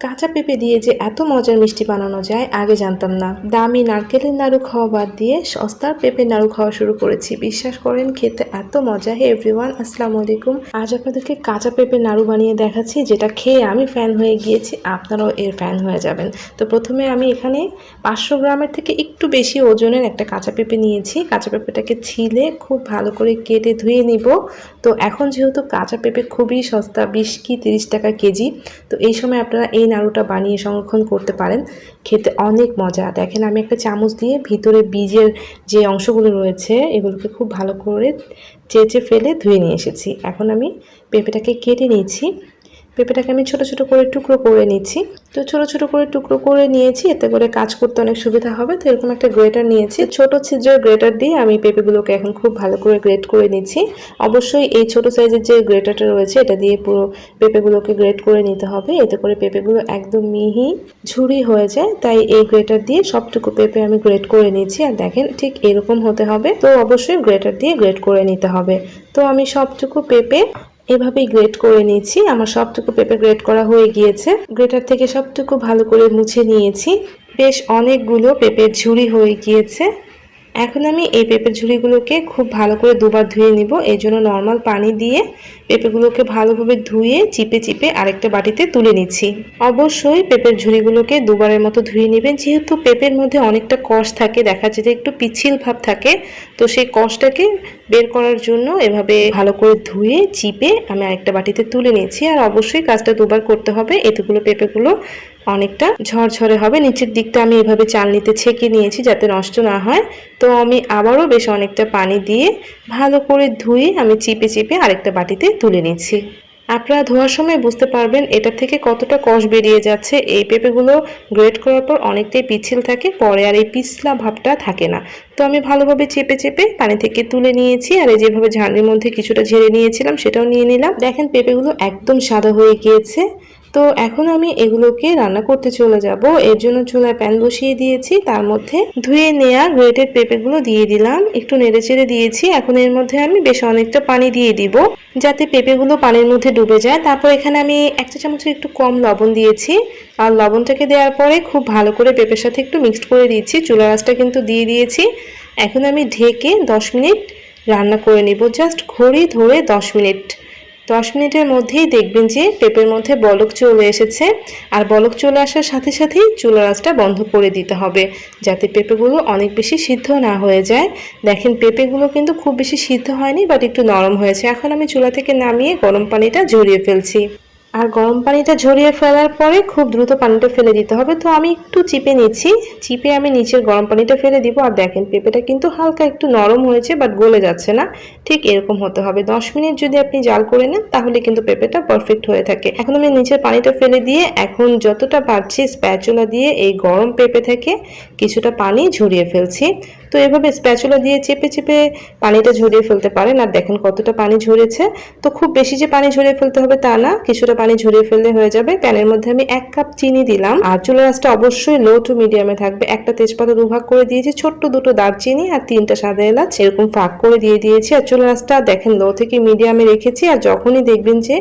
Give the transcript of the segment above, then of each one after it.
কাঁচা পেঁপে দিয়ে যে এত মজার মিষ্টি বানানো যায়, আগে জানতাম না। দামি নারকেলের নাড়ু খাওয়া বাদ দিয়ে সস্তার পেঁপের নাড়ু খাওয়া শুরু করেছি। বিশ্বাস করেন, খেতে এত মজা। হে এভরিওয়ান, আসসালামু আলাইকুম। আজ আপনাদেরকে কাঁচা পেঁপের নাড়ু বানিয়ে দেখাচ্ছি, যেটা খেয়ে আমি ফ্যান হয়ে গিয়েছি। আপনারাও এর ফ্যান হয়ে যাবেন। তো প্রথমে আমি এখানে পাঁচশো গ্রামের থেকে একটু বেশি ওজনের একটা কাঁচা পেঁপে নিয়েছি। কাঁচা পেঁপেটাকে ছিলে খুব ভালো করে কেটে ধুয়ে নিব। তো এখন যেহেতু কাঁচা পেঁপে খুবই সস্তা, বিশ কি তিরিশ টাকা কেজি, তো এই সময় আপনারা এই নাড়ুটা বানিয়ে সংরক্ষণ করতে পারেন। খেতে অনেক মজা। দেখেন, আমি একটা চামচ দিয়ে ভিতরে বীজের যে অংশগুলো রয়েছে, এগুলোকে খুব ভালো করে চেঁচে ফেলে ধুয়ে নিয়ে এসেছি। এখন আমি পেঁপেটাকে কেটে নিয়েছি। পেঁপেটাকে আমি ছোট ছোট করে টুকরো করে নিচ্ছি। তো ছোট ছোট করে টুকরো করে নিয়েছি, এতে করে কাজ করতে অনেক সুবিধা হবে। তো এরকম একটা গ্রেটার নিয়েছি। ছোট ছিদ্রের গ্রেটার দিয়ে আমি পেঁপেগুলোকে এখন খুব ভালো করে গ্রেট করে নিচ্ছি। অবশ্যই এই ছোট সাইজের যে গ্রেটারটা রয়েছে, এটা দিয়ে পুরো পেঁপেগুলোকে গ্রেট করে নিতে হবে। এতে করে পেঁপেগুলো একদম মিহি ঝুড়ি হয়ে যায়। তাই এই গ্রেটার দিয়ে সবটুকু পেঁপে আমি গ্রেট করে নিচ্ছি। আর দেখেন ঠিক এরকম হতে হবে। তো অবশ্যই গ্রেটার দিয়ে গ্রেট করে নিতে হবে। তো আমি সবটুকু পেঁপে এভাবেই গ্রেট করে নিয়েছি। আমার সবটুকু পেঁপে গ্রেট করা হয়ে গিয়েছে। গ্রেটার থেকে সবটুকু ভালো করে মুছে নিয়েছি। বেশ অনেকগুলো পেঁপের ঝুড়ি হয়ে গিয়েছে। এখন আমি এই পেঁপের ঝুড়িগুলোকে খুব ভালো করে দুবার ধুয়ে নিব। এই জন্য নর্মাল পানি দিয়ে পেঁপেগুলোকে ভালোভাবে ধুয়ে চিপে চিপে আরেকটা বাটিতে তুলে নিচ্ছি। অবশ্যই পেঁপের ঝুড়িগুলোকে দুবারের মতো ধুয়ে নেবেন। যেহেতু পেঁপের মধ্যে অনেকটা কষ থাকে, দেখা যেতে একটু পিছিল ভাব থাকে, তো সেই কষটাকে বের করার জন্য এভাবে ভালো করে ধুয়ে চিপে আমি আরেকটা বাটিতে তুলে নিয়েছি আর অবশ্যই কাজটা দুবার করতে হবে। এতগুলো পেঁপেগুলো অনেকটা ঝরঝরে হবে। নিচের দিকটা আমি এভাবে চালনিতে ছেঁকে নিয়েছি যাতে নষ্ট না হয়। তো আমি আবারও বেশ অনেকটা পানি দিয়ে ভালো করে ধুয়ে আমি চিপে চিপে আরেকটা বাটিতে তুলে নিচ্ছি। আপনারা ধোয়ার সময় বুঝতে পারবেন এটা থেকে কতটা কষ বেরিয়ে যাচ্ছে। এই পেঁপেগুলো গ্রেট করার পর অনেকটাই পিছিল থাকে, পরে আর এই পিছলা ভাবটা থাকে না। তো আমি ভালোভাবে চেপে চেপে পানি থেকে তুলে নিয়েছি আর এই যেভাবে ঝাড়নির মধ্যে কিছুটা ঝেড়ে নিয়েছিলাম সেটাও নিয়ে নিলাম। দেখেন পেঁপেগুলো একদম সাদা হয়ে গিয়েছে। তো এখন আমি এগুলোকে রান্না করতে চলে যাব। এর জন্য চুলায় প্যান বসিয়ে দিয়েছি। তার মধ্যে ধুয়ে নেওয়া গ্রেটেড পেঁপেগুলো দিয়ে দিলাম। একটু নেড়ে চেড়ে দিয়েছি। এখন এর মধ্যে আমি বেশ অনেকটা পানি দিয়ে দিব যাতে পেঁপেগুলো পানির মধ্যে ডুবে যায়। তারপর এখানে আমি একটা চামচের একটু কম লবণ দিয়েছি। আর লবণটাকে দেওয়ার পরে খুব ভালো করে পেঁপের সাথে একটু মিক্সড করে দিয়েছি চুলা রাসটা কিন্তু দিয়ে দিয়েছি। এখন আমি ঢেকে দশ মিনিট রান্না করে নিব। জাস্ট ঘড়ি ধরে দশ মিনিট। দশ মিনিটের মধ্যেই দেখবেন যে পেঁপের মধ্যে বলক চলে এসেছে। আর বলক চলে আসার সাথে সাথেই চুলার আঁচটা বন্ধ করে দিতে হবে, যাতে পেঁপেগুলো অনেক বেশি সিদ্ধ না হয়ে যায়। দেখেন, পেঁপেগুলো কিন্তু খুব বেশি সিদ্ধ হয়নি বাট একটু নরম হয়েছে। এখন আমি চুলা থেকে নামিয়ে গরম পানিটা জড়িয়ে ফেলছি। আর গরম পানিটা ঝরিয়ে ফেলার পরে খুব দ্রুত পানিটা ফেলে দিতে হবে। তো আমি একটু চিপে নিচ্ছি। চিপে আমি নিচের গরম পানিটা ফেলে দিব। আর দেখেন, পেঁপেটা কিন্তু হালকা একটু নরম হয়েছে বাট গলে যাচ্ছে না। ঠিক এরকম হতে হবে। দশ মিনিট যদি আপনি জাল করে নেন, তাহলে কিন্তু পেঁপেটা পারফেক্ট হয়ে থাকে। এখন আমি নিচের পানিটা ফেলে দিয়ে এখন যতটা পারছি স্প্যাচুলা দিয়ে এই গরম পেঁপে থেকে কিছুটা পানি ঝরিয়ে ফেলছি। তো এভাবে স্প্যাচুলা দিয়ে চেপে চেপে পানিটা ঝরিয়ে ফেলতে পারেন। আর দেখেন কতটা পানি ঝরেছে। তো খুব বেশি যে পানি ঝরিয়ে ফেলতে হবে তা না, কিছুটা পানি ঝরিয়ে ফেললে হয়ে যাবে। প্যানের মধ্যে আমি এক কাপ চিনি দিলাম। আর চুলা রাসটা অবশ্যই লো টু মিডিয়ামে থাকবে। একটা তেজপাতা দুভাগ করে দিয়েছি, ছোট্ট দুটো দারচিনি আর তিনটা সাদা এলাচ। এরকম ফাঁক করে দিয়ে দিয়েছি। আর চুলা রাসটা দেখেন লো থেকে মিডিয়ামে রেখেছি। আর যখনই দেখবেন যে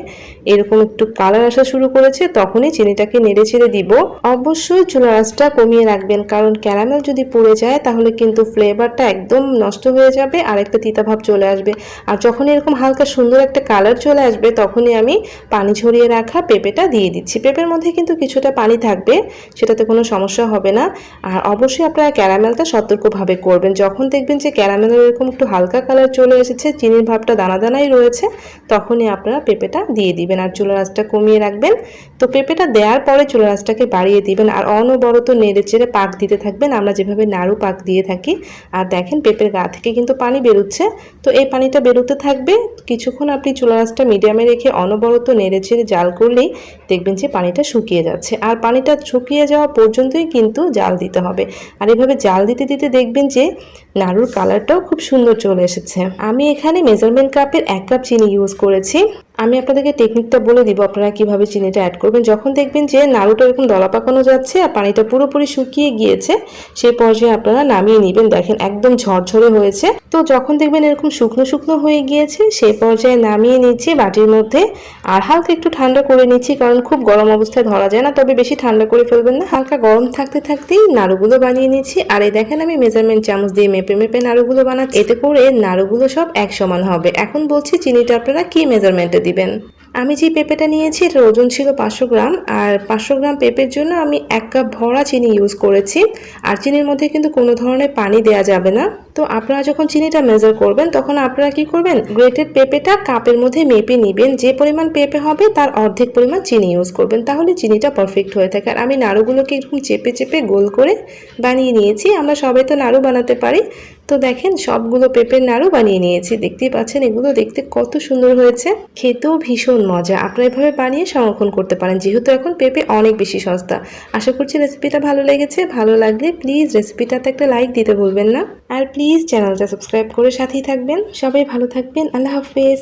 এরকম একটু কালার আসা শুরু করেছে, তখনই চিনিটাকে নেড়ে ছেড়ে দিব। অবশ্যই চুলা রাসটা কমিয়ে রাখবেন। কারণ ক্যারামেল যদি পুড়ে যায়, তাহলে কিন্তু ফ্লেভারটা একদম নষ্ট হয়ে যাবে আর একটা তিতাভাব চলে আসবে। আর যখন এরকম হালকা সুন্দর একটা কালার চলে আসবে, তখনই আমি পানি ঝরিয়ে রাখা পেঁপেটা দিয়ে দিচ্ছি। পেঁপের মধ্যে কিন্তু কিছুটা পানি থাকবে, সেটাতে কোনো সমস্যা হবে না। আর অবশ্যই আপনারা ক্যারামেলটা সতর্কভাবে করবেন। যখন দেখবেন যে ক্যারামেলের এরকম একটু হালকা কালার চলে এসেছে, চিনির ভাবটা দানা দানাই রয়েছে, তখনই আপনারা পেঁপেটা দিয়ে দিবেন। আর চুলা রাসটা কমিয়ে রাখবেন। তো পেঁপেটা দেওয়ার পরে চুলা রাসটাকে বাড়িয়ে দিবেন। আর অনবরত নেড়ে চেড়ে পাক দিতে থাকবেন। আমরা যেভাবে নাড়ু পাক দিয়ে থাকি আর দেখেন পেঁপের গা থেকে কিন্তু পানি বেরোচ্ছে। তো এই পানিটা বেরোতে থাকবে, কিছুক্ষণ আপনি চুলা রাসটা মিডিয়ামে রেখে অনবরত নেড়ে চেড়ে জাল করলেই দেখবেন যে পানিটা শুকিয়ে যাচ্ছে। আর পানিটা শুকিয়ে যাওয়া পর্যন্তই কিন্তু জাল দিতে হবে। আর এভাবে জাল দিতে দিতে দেখবেন যে নাড়ুর কালারটাও খুব সুন্দর চলে এসেছে। আমি এখানে মেজারমেন্ট কাপের এক কাপ চিনি ইউজ করেছি। আমি আপনাদেরকে টেকনিকটা বলে দিব, আপনারা কীভাবে চিনিটা অ্যাড করবেন। যখন দেখবেন যে নাড়ুটা এরকম দলা পাকানো যাচ্ছে আর পানিটা পুরোপুরি শুকিয়ে গিয়েছে সেই পর্যায়ে আপনারা নামিয়ে নেবেন। দেখেন একদম ঝরঝরে হয়েছে। তো যখন দেখবেন এরকম শুকনো শুকনো হয়ে গিয়েছে সেই পর্যায়ে নামিয়ে নিচ্ছি বাটির মধ্যে আর হালকা একটু ঠান্ডা করে নিচ্ছি, কারণ খুব গরম অবস্থায় ধরা যায় না। তবে বেশি ঠান্ডা করে ফেলবেন না, হালকা গরম থাকতে থাকতেই নাড়ুগুলো বানিয়ে নিচ্ছি। আর এই দেখেন আমি মেজারমেন্ট চামচ দিয়ে মেপে মেপে নাড়ুগুলো বানাচ্ছি। এতে করে নাড়ুগুলো সব এক সমান হবে। এখন বলছি, চিনিটা আপনারা কি মেজারমেন্টে দিবেন। আমি যে পেঁপেটা নিয়েছি, এটার ওজন ছিল পাঁচশো গ্রাম। আর পাঁচশো গ্রাম পেঁপের জন্য আমি এক কাপ ভরা চিনি ইউজ করেছি। আর চিনির মধ্যে কিন্তু কোনো ধরনের পানি দেওয়া যাবে না। তো আপনারা যখন চিনিটা মেজার করবেন, তখন আপনারা কি করবেন? গ্রেটেড পেঁপেটা কাপের মধ্যে মেপে নেবেন। যে পরিমাণ পেঁপে হবে, তার অর্ধেক পরিমাণ চিনি ইউজ করবেন। তাহলে চিনিটা পারফেক্ট হয়ে থাকে। আর আমি নাড়ুগুলোকে এরকম চেপে চেপে গোল করে বানিয়ে নিয়েছি। আমরা সবাই তো নাড়ু বানাতে পারি। তো দেখেন, সবগুলো পেঁপের নাড়ু বানিয়ে নিয়েছি। দেখতেই পাচ্ছেন, এগুলো দেখতে কত সুন্দর হয়েছে। খেতেও ভীষণ মজা। আপনারা এভাবে বানিয়ে সংরক্ষণ করতে পারেন, যেহেতু এখন পেঁপে অনেক বেশি সস্তা। আশা করছি রেসিপিটা ভালো লেগেছে। ভালো লাগলে প্লিজ রেসিপিটাতে একটা লাইক দিতে ভুলবেন না। আর প্লিজ চ্যানেলটা সাবস্ক্রাইব করে সাথেই থাকবেন। সবাই ভালো থাকবেন। আল্লাহ হাফেজ।